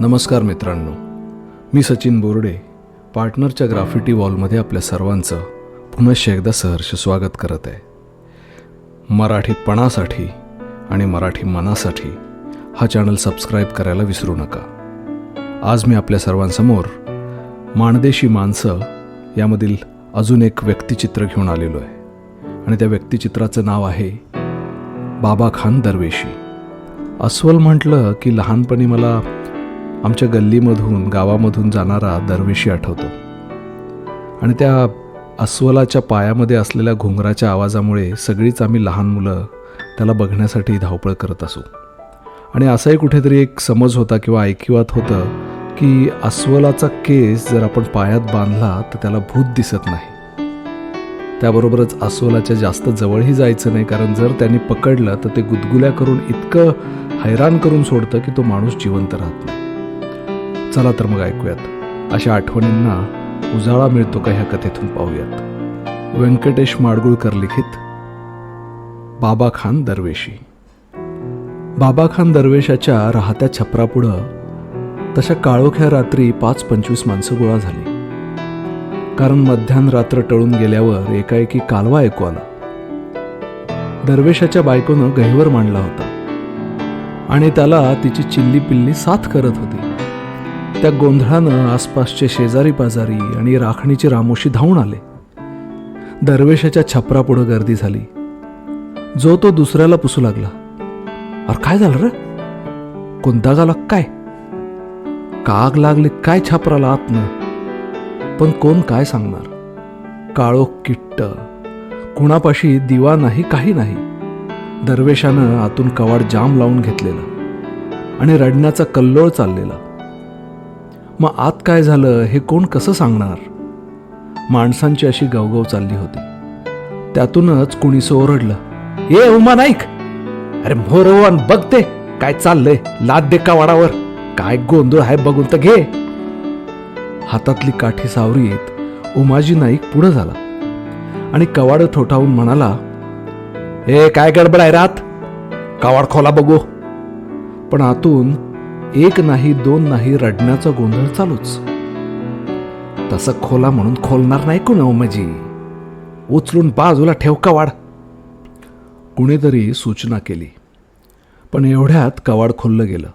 नमस्कार मित्रांनो. मी सचिन बोर्डे पार्टनरच्या ग्राफिटी वॉलमध्ये आपल्या सर्वांचं पुनश्च एकदा सहर्ष स्वागत करत आहे. मराठीपणासाठी आणि मराठी मनासाठी हा चॅनल सबस्क्राईब करायला विसरू नका. आज मी आपल्या सर्वांसमोर माणदेशी माणसं यामधील अजून एक व्यक्तिचित्र घेऊन आलेलो आहे. आणि त्या व्यक्तिचित्राचं नाव आहे बाबा खान दरवेशी. अस्वल म्हटलं की लहानपणी मला आमच्या गल्लीमधून गावामधून जाणारा दरवेशी आठवतो. आणि त्या अस्वलाच्या पायामध्ये असलेल्या घुंगराच्या आवाजामुळे सगळीच आम्ही लहान मुलं त्याला बघण्यासाठी धावपळ करत असू. आणि असाही कुठेतरी एक समज होता किंवा ऐकिवात होतं की अस्वलाचा केस जर आपण पायात बांधला तर त्याला भूत दिसत नाही. त्याबरोबरच अस्वलाच्या जास्त जवळही जायचं नाही कारण जर त्यांनी पकडलं तर ते गुदगुल्या करून इतकं हैराण करून सोडतं की तो माणूस जिवंत राहत नाही. चला तर मग ऐकूयात. अशा आठवणींना उजाळा मिळतो का ह्या कथेतून पाहूयात. व्यंकटेश माडगुळकर लिखित बाबा खान दरवेशी. बाबा खान दरवेशाच्या राहत्या छपरापुढं तशा काळोख्या रात्री पाच पंचवीस माणसं गोळा झाली. कारण मध्यान रात्र टळून गेल्यावर एकाएकी कालवा ऐकू आला. दरवेशाच्या बायकोनं गहिवर मांडला होता आणि त्याला तिची चिल्ली पिल्ली साथ करत होती. त्या गोंधळानं आसपासचे शेजारी पाजारी आणि राखणीचे रामोशी धावून आले. दरवेशाच्या छपरापुढं गर्दी झाली. जो तो दुसऱ्याला पुसू लागला. अरे काय झालं रे? कोणता गाला काय? काग लागले काय छापराला आतनं? पण कोण काय सांगणार? काळो किट्ट. कुणापाशी दिवा नाही काही नाही. दरवेशानं आतून कवाड जाम लावून घेतलेला. आणि रडण्याचा कल्लोळ चाललेला. मग आत काय झालं हे कोण कसं सांगणार? माणसांची अशी गवगव चालली होती. त्यातूनच कुणीसं ओरडलं ये उमा नाईक! अरे मोरवान बघते काय चाललंय? लाद दे कवाडावर काय गोंधळ आहे बघून तर घे. हातातली काठी सावरीत उमाजी नाईक पुढं झाला आणि कवाड ठोठावून म्हणाला ए काय गडबड आहे रात? कवाड खोला बघू. पण आतून एक नाही दोन नाही रडण्याचा गोंधळ चालूच. तसं खोला म्हणून खोलणार नाही कोण उमाजी उचलून बाजूला ठेव कवाड. कुणीतरी सूचना केली. पण एवढ्यात कवाड खोललं गेलं.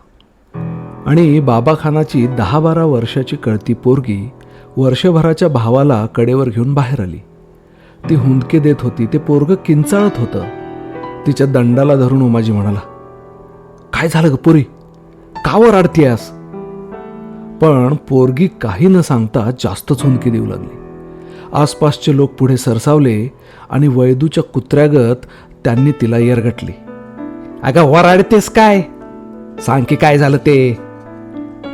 आणि बाबाखानाची दहा बारा वर्षाची कळती पोरगी वर्षभराच्या भावाला कडेवर घेऊन बाहेर आली. ती हुंदके देत होती ते पोरग किंचाळत होतं. तिच्या दंडाला धरून उमाजी म्हणाला काय झालं ग पोरी? कावर आडतीयास पण पोरगी काही न सांगता जास्तच हुंदकी देऊ लागली. आसपासचे लोक पुढे सरसावले आणि वैदूच्या कुत्र्यागत त्यांनी तिला येरगटली. अगं वराडतेस काय? सांग की काय झालं ते?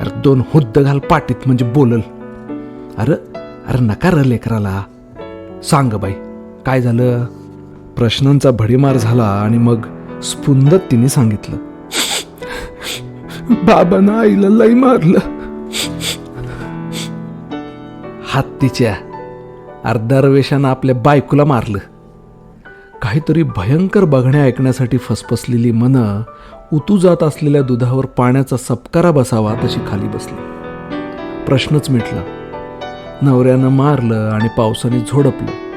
अरे दोन हुद्द घाल पाटीत म्हणजे बोलल. अरे अरे नका र लेकराला. सांग बाई काय झालं? प्रश्नांचा भडीमार झाला आणि मग स्फुंदत तिने सांगितलं. बाबानं आईला लई मारलं. हत्तीच्या अर्धारवेशानं आपल्या बायकोला मारलं. काहीतरी भयंकर बघण्या ऐकण्यासाठी फसफसलेली मनं उतू जात असलेल्या दुधावर पाण्याचा सपकारा बसावा तशी खाली बसली. प्रश्नच मिटला. नवऱ्यानं मारलं आणि पावसाने झोडपलं.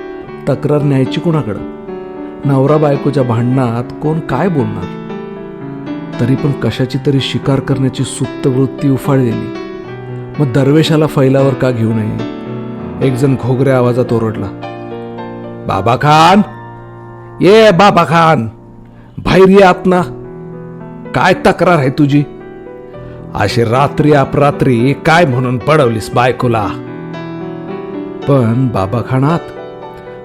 तक्रार न्यायची कुणाकडं? नवरा बायकोच्या भांडणात कोण काय बोलणार? तरी पण कशाची तरी शिकार करण्याची सुप्त वृत्ती उफाळलेली. मग दरवेशाला फैलावर का घेऊ नये? एक जण घोगऱ्या आवाजात ओरडला. बाबा खान! ये बाबा खान! बाहेर ये आत ना काय तक्रार आहे तुझी? अशी रात्री अपरात्री काय म्हणून पडवलीस बायकोला? पण बाबा खान आत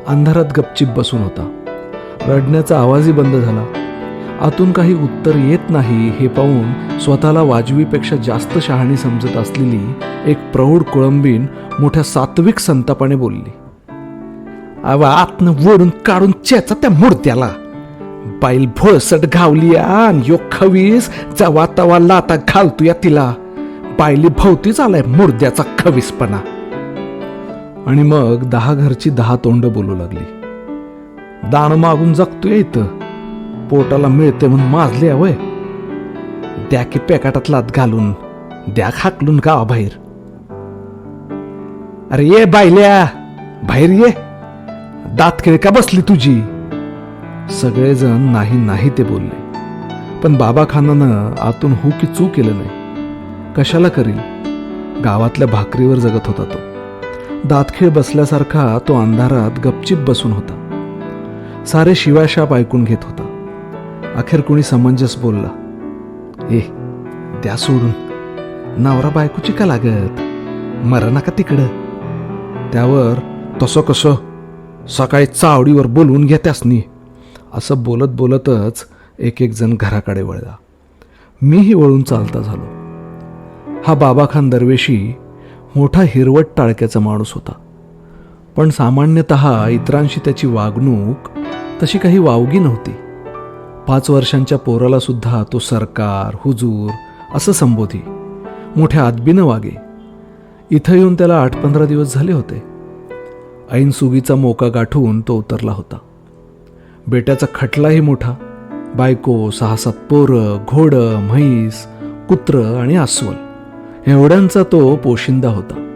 अंधारात गपचिप बसून होता. रडण्याचा आवाजही बंद झाला. आतून काही उत्तर येत नाही हे पाहून स्वतःला वाजवीपेक्षा जास्त शहाणी समजत असलेली एक प्रौढ कोळंबीन मोठ्या सात्विक संतापाने बोलली अव आतनं वरून काढून चेचा त्या मूर्त्याला. बाईल भोळसट घावली आन यो खवीस जवा तवा लाता घालतोया तिला. बायली भोवतीच आलाय मुर्द्याचा खवीसपणा. आणि मग दहा घरची दहा तोंड बोलू लागली दान मागून जगतोय इथं. पोटाला मिळते म्हणून माजले वय द्या की पॅकाटात लात घालून द्या हाकलून का बाहेर अरे ये बायल्या बाहेर ये. दात खेळ का बसली तुझी? सगळेजण नाही नाही ते बोलले. पण बाबा खानानं आतून हू की चू केलं नाही. कशाला करील? गावातल्या भाकरीवर जगत होता तो. दातखिळ बसल्यासारखा तो अंधारात गपचिप बसून होता. सारे शिवाशाप ऐकून घेत होता. अखेर कोणी समंजस बोलला. ए त्या सोडून. नवरा बायकोची का लागत? मरा नका तिकडं. त्यावर तसं कसं सकाळी चावडीवर बोलवून घेत्यास नी असं बोलत बोलतच एक एक जण घराकडे वळला. मीही वळून चालता झालो. हा बाबाखान दरवेशी मोठा हिरवट टाळक्याचा माणूस होता. पण सामान्यतः इतरांशी त्याची वागणूक तशी काही वावगी नव्हती. पाच वर्षांच्या पोराला सुद्धा तो सरकार हुजूर असं संबोधी. मोठ्या आदबीनं वागे. इथं येऊन त्याला आठ पंधरा दिवस झाले होते. ऐन सुगीचा मोका गाठून तो उतरला होता. बेट्याचा खटलाही मोठा. बायको सहा सात पोरं घोडं म्हैस कुत्र आणि अस्वल. एवढ्यांचा तो पोशिंदा होता.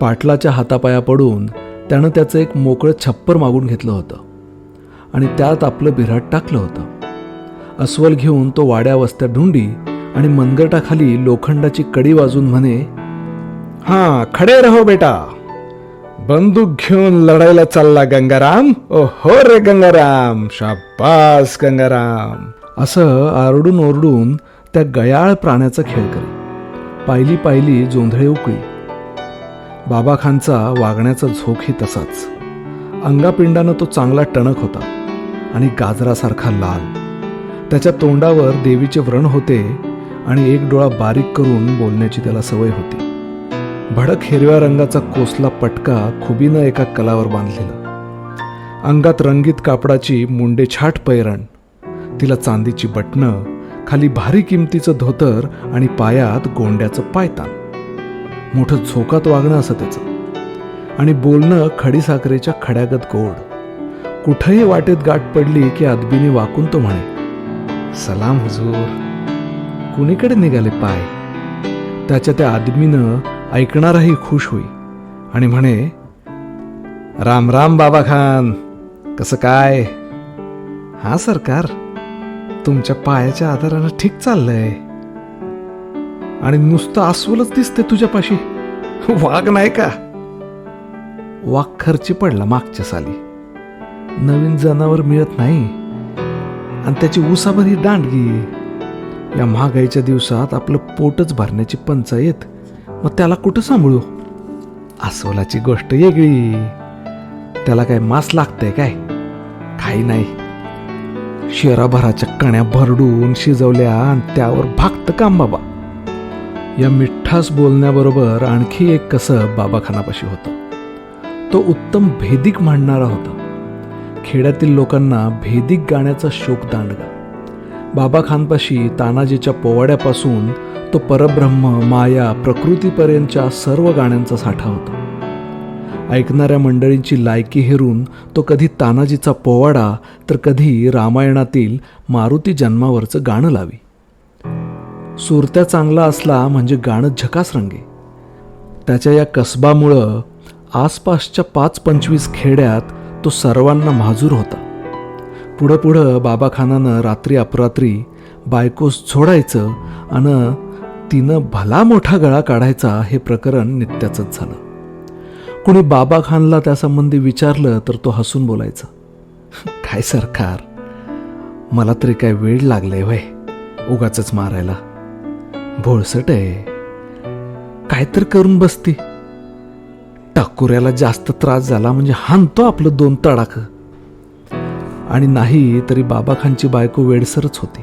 पाटलाच्या हातापाया पडून त्यानं त्याचं एक मोकळं छप्पर मागून घेतलं होतं. आणि त्यात आपलं बिराट टाकलं होतं. अस्वल घेऊन तो वाड्या वस्त्या ढुंडी आणि मनगटाखाली लोखंडाची कडी वाजून म्हणे हा खडे रहो बेटा. बंदूक घेऊन लढायला चालला गंगाराम. ओ हो रे गंगाराम शाबास गंगाराम. असं आरडून ओरडून त्या गयाळ प्राण्याचा खेळ करी. पायली पायली जोंधळे उकळी. बाबाखानचा वागण्याचा झोकही तसाच. अंगापिंडानं तो चांगला टणक होता. आणि गाजरासारखा लाल. त्याच्या तोंडावर देवीचे व्रण होते आणि एक डोळा बारीक करून बोलण्याची त्याला सवय होती. भडक हिरव्या रंगाचा कोसला पटका खुबीनं एका कलावर बांधलेला. अंगात रंगीत कापडाची मुंडे छाट पैरण. तिला चांदीची बटणं खाली भारी किमतीचं धोतर आणि पायात गोंड्याचं पायतान. मोठं झोकात वागणं असं त्याचं. आणि बोलणं खडीसाखरेच्या खड्यागत गोड. कुठंही वाटेत गाठ पडली की अदबीने वाकून तो म्हणे सलाम हुजूर कुणीकडे निघाले पाय? त्याच्या त्या आदमीनं ऐकणाराही खुश होई आणि म्हणे राम राम बाबा खान कसं काय? हा सरकार तुमच्या पायाच्या आधारानं ठीक चाललंय. आणि नुसतं अस्वलच दिसते तुझ्यापाशी? वाघ नाही का? वाघ खर्ची पडला मागच्या साली. नवीन जनावर मिळत नाही. आणि त्याची उसाभरी दांडगी या महागाईच्या दिवसात आपलं पोटच भरण्याची पंचायत. मग त्याला कुठं सांभाळू? अस्वलाची गोष्ट वेगळी. त्याला काय मास लागतंय काय? काही नाही. शेराभराच्या कण्या भरडून शिजवल्या आणि त्यावर भागत काम बाबा. या मिठास बोलण्याबरोबर आणखी एक कसं बाबाखानापाशी होतं? तो उत्तम भेदिक मांडणारा होता. खेड्यातील लोकांना भेदिक गाण्याचा शोक दांडगा बाबा खानपाशी तानाजीच्या पोवाड्यापासून तो परब्रह्म माया प्रकृतीपर्यंतच्या सर्व गाण्यांचा साठा होता. ऐकणाऱ्या मंडळींची लायकी हेरून तो कधी तानाजीचा पोवाडा तर कधी रामायणातील मारुती जन्मावरचं गाणं लावी. सुरत्या चांगला असला म्हणजे गाणं झकास रंगे. त्याच्या या कसबामुळं आसपासच्या पाच पंचवीस खेड्यात तो सर्वांना माजूर होता. पुढं पुढं बाबाखानानं रात्री अपरात्री बायकोस झोडायचं आणि तिनं भला मोठा गळा काढायचा हे प्रकरण नित्याचंच झालं. कुणी बाबा खानला त्यासंबंधी विचारलं तर तो हसून बोलायचा काय सरकार? मला तरी काय वेळ लागलाय वय उगाच मारायला. भोळसट आहे. काय तर करून बसती. टाकुऱ्याला जास्त त्रास झाला म्हणजे हाणतो आपलं दोन तडाख. आणि नाही तरी बाबाखानची बायको वेडसरच होती.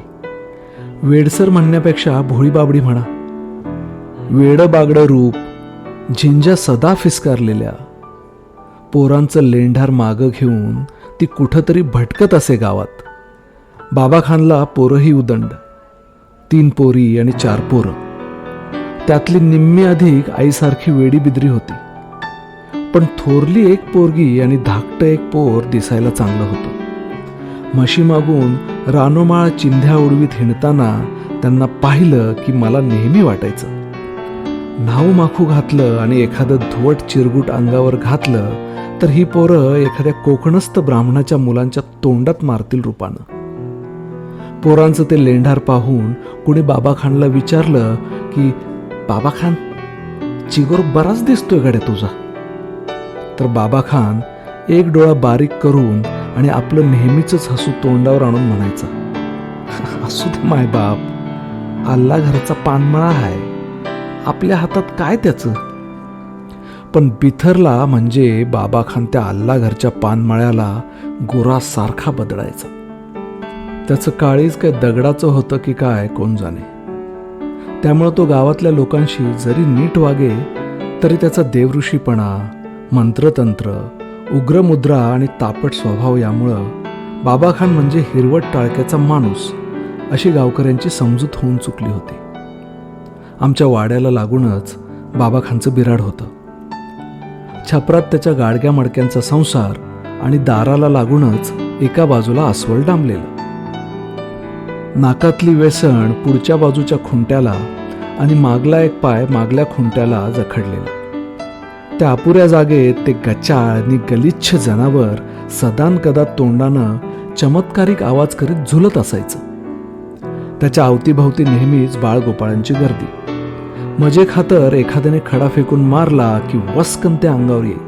वेडसर म्हणण्यापेक्षा भोळी बाबडी म्हणा. वेडं बागडं रूप झिंजा सदा फिसकारलेल्या. पोरांचं लेंढार मागं घेऊन ती कुठंतरी भटकत असे गावात. बाबाखानला पोरंही उदंड. तीन पोरी आणि चार पोरं. त्यातली निम्मी अधिक आईसारखी वेडीबिद्री होती. पण थोरली एक पोरगी आणि धाकटं एक पोर दिसायला चांगलं होतं. म्हशी मागून रानोमाळ चिंध्या उडवीत हिंडताना त्यांना पाहिलं की मला नेहमी वाटायचं. नाव माखू घातलं आणि एखादं धुवट चिरगुट अंगावर घातलं तर ही पोरं एखाद्या कोकणस्थ ब्राह्मणाच्या मुलांच्या तोंडात मारतील रूपानं. पोरांचं ते लेंढार पाहून कुणी बाबा खानला विचारलं की बाबा खान चिगोर बराच दिसतोय गड्या तुझा. तर बाबा खान एक डोळा बारीक करून आणि आपलं नेहमीच हसू तोंडावर आणून म्हणायचं असू दे माय बाप अल्ला पानमळा आहे आपल्या हातात काय त्याचं? पण बिथरला म्हणजे बाबा खान त्या आल्ला घरच्या पानमळ्याला गुरासारखा बदलायचा त्याचं काळीज काय दगडाचं होतं की काय कोण जाणे. त्यामुळं तो गावातल्या लोकांशी जरी नीट वागे तरी त्याचा देवऋषीपणा मंत्रतंत्र उग्रमुद्रा आणि तापट स्वभाव यामुळं बाबाखान म्हणजे हिरवट टाळक्याचा माणूस अशी गावकऱ्यांची समजूत होऊन चुकली होती. आमच्या वाड्याला लागूनच बाबाखानचं बिराड होतं. छपरात त्याच्या गाडग्या मडक्यांचा संसार आणि दाराला लागूनच एका बाजूला अस्वल डांबलेलं. नाकातली वेसण पुढच्या बाजूच्या खुंट्याला आणि मागला एक पाय मागल्या खुंट्याला जखडलेला. त्या अपुऱ्या जागेत ते गचाळ आणि गलिच्छ जनावर सदान कदा तोंडानं चमत्कारिक आवाज करीत झुलत असायचं. त्याच्या अवतीभवती नेहमीच बाळगोपाळांची गर्दी. मजे खातर एखाद्याने खडा फेकून मारला की वस्कन त्या अंगावर येई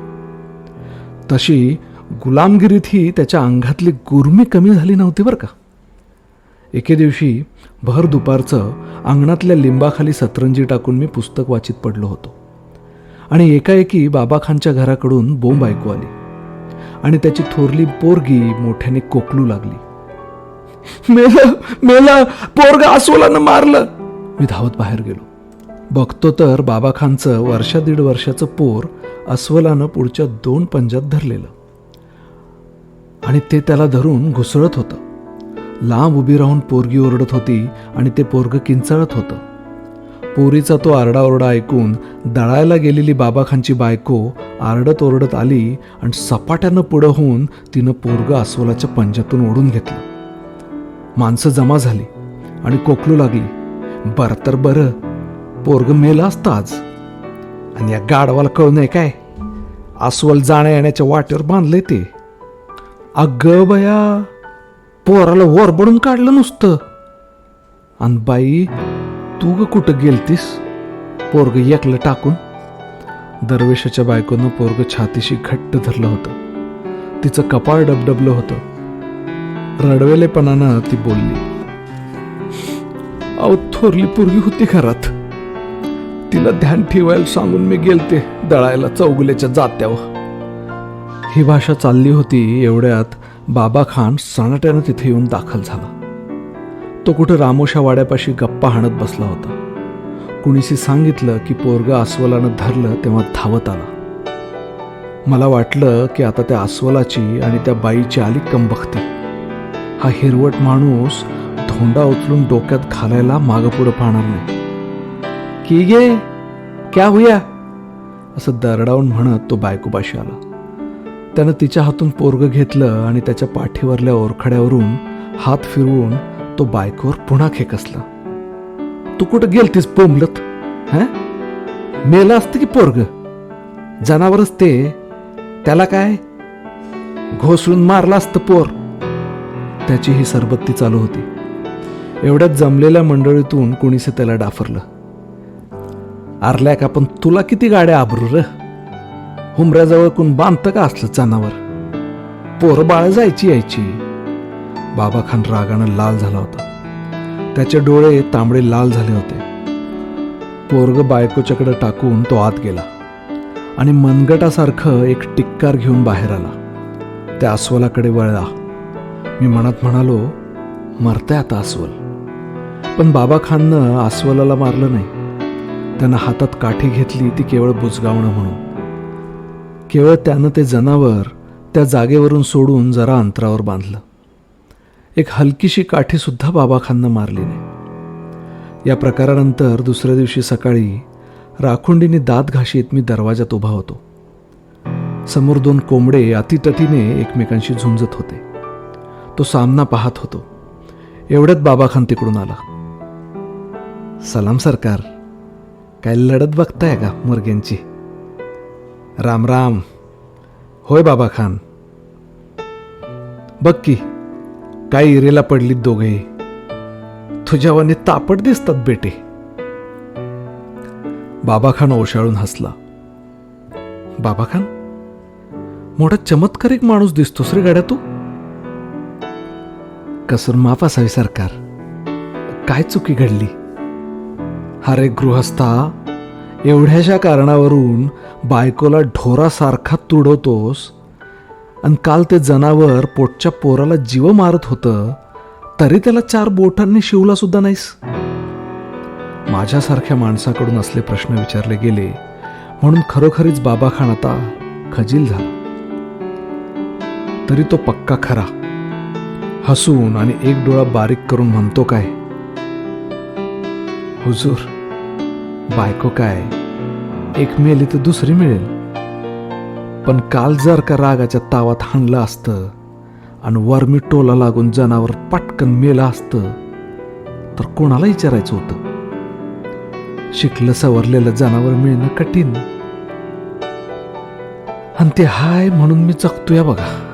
तशी गुलामगिरीतही त्याच्या अंगातली गुरमी कमी झाली नव्हती बरं का? एके दिवशी भर दुपारचं अंगणातल्या लिंबाखाली सतरंजी टाकून मी पुस्तक वाचित पडलो होतो. आणि एकाएकी बाबा खानच्या घराकडून बोंब ऐकू आली. आणि त्याची थोरली पोरगी मोठ्याने कोकलू लागली. मेलं मेलं पोरग अस्वलानं मारलं. मी धावत बाहेर गेलो. बघतो तर बाबा खानचं वर्षा दीड वर्षाचं पोर अस्वलानं पुढच्या दोन पंजात धरलेलं. आणि ते त्याला धरून घुसळत होतं. लांब उभी राहून पोरगी ओरडत होती आणि ते पोरग किंचाळत होतं. पोरीचा तो आरडाओरडा ऐकून दळायला गेलेली बाबाखांची बायको आरडत ओरडत आली आणि सपाट्यानं पुढं होऊन तिनं पोरग अस्वलाच्या पंजातून ओढून घेतलं. माणसं जमा झाली आणि कोकलू लागली. बरं तर बरं पोरग मेलं असतं आज. आणि या गाडवाला कळू नये काय? अस्वल जाण्या येण्याच्या वाटेवर बांधलंय ते. अगं बया पोराला वरबडून काढलं नुसतं. आणि बाई तू ग कुठं गेलतीस? पोरग एकलं टाकून? दरवेशाच्या बायकोनं पोरग छातीशी घट्ट धरलं होतं. तिचं कपाळ डबडबलं होतं. रडवेलेपणानं ती बोलली अहो थोरली पोरगी होती घरात. तिला ध्यान ठेवायला सांगून मी गेलते दळायला चौगुल्याच्या जात्यावर. ही भाषा चालली होती एवढ्यात बाबा खान सणाट्यानं तिथे येऊन दाखल झाला. तो कुठं रामोशा वाड्यापाशी गप्पा हाणत बसला होता. कुणीशी सांगितलं की पोरग अस्वलानं धरलं तेव्हा धावत आला. मला वाटलं की आता त्या अस्वलाची आणि त्या बाईची आली कंबखती हा हिरवट माणूस धोंडा उचलून डोक्यात घालायला मागं पुढं पाहणार नाही. की गे क्या हुया? असं दरडावून म्हणत तो बायकोपाशी आला. त्यानं तिच्या हातून पोरग घेतलं आणि त्याच्या पाठीवरल्या ओरखड्यावरून हात फिरवून तो बायकोवर पुन्हा खेकसला. तू कुठं गेलतीस पोंबलत हा? मेलं असतं की पोरग? जनावरच ते. त्याला काय? घोसळून मारलं असतं पोर. त्याची ही सरबत्ती चालू होती. एवढ्यात जमलेल्या मंडळीतून कुणीसे त्याला डाफरलं. आरल्या का पण तुला किती गाड्या आबरू र? हुमऱ्याजवळ कोण बांधतं का असलं जनावर? पोरं बाळ जायची यायची. बाबा खान रागानं लाल झाला होता. त्याचे डोळे तांबडे लाल झाले होते. पोरग बायकोच्याकडे टाकून तो आत गेला आणि मनगटासारखं एक टिक्कार घेऊन बाहेर आला. त्या अस्वलाकडे वळला. मी मनात म्हणालो मरतंय आता अस्वल. पण बाबा खाननं अस्वलाला मारलं नाही. त्यानं हातात काठी घेतली ती केवळ बुजगावणं म्हणून. केवळ त्यानं ते जनावर त्या जागेवरून सोडून जरा अंतरावर बांधलं. एक हलकीशी काठीसुद्धा बाबा खाननं मारली नाही. या प्रकारानंतर दुसऱ्या दिवशी सकाळी राखुंडीने दात घाशीत मी दरवाजात उभा होतो. समोर दोन कोंबडे अतितटीने एकमेकांशी झुंजत होते. तो सामना पाहत होतो. एवढ्यात बाबा खान तिकडून आला. सलाम सरकार काय लढत बघताय का मुर्ग्यांची? राम राम. होय बाबा खान बघ की काय इरेला पडलीत दोघे. तुझ्यावाने तापट दिसतात बेटे. बाबा खान ओशाळून हसला. बाबा खान मोठा चमत्कारिक माणूस दिसतोस रे गाड्या तू. कसर माफ असावी सरकार. काय चुकी घडली? अरे गृहस्था एवढ्याशा कारणावरून बायकोला ढोरासारखा तुडवतोस आणि काल ते जनावर पोटच्या पोराला जीव मारत होतं तरी त्याला चार बोटांनी शिवला सुद्धा नाहीस. माझ्यासारख्या माणसाकडून असले प्रश्न विचारले गेले म्हणून खरोखरीच बाबा खान आता खजील झाला. तरी तो पक्का खरा. हसून आणि एक डोळा बारीक करून म्हणतो काय? हुजूर बायको काय? एक मेली तर दुसरी मिळेल. पण काल जर का रागाच्या तावात हाणलं असतं. आणि वरमी टोला लागून जनावर पटकन मेलं असतं. तर कोणाला विचारायचं होतं? शिकलं सवरलेलं जनावर मिळणं कठीण. आणि ते हाय म्हणून मी जगतोय बघा.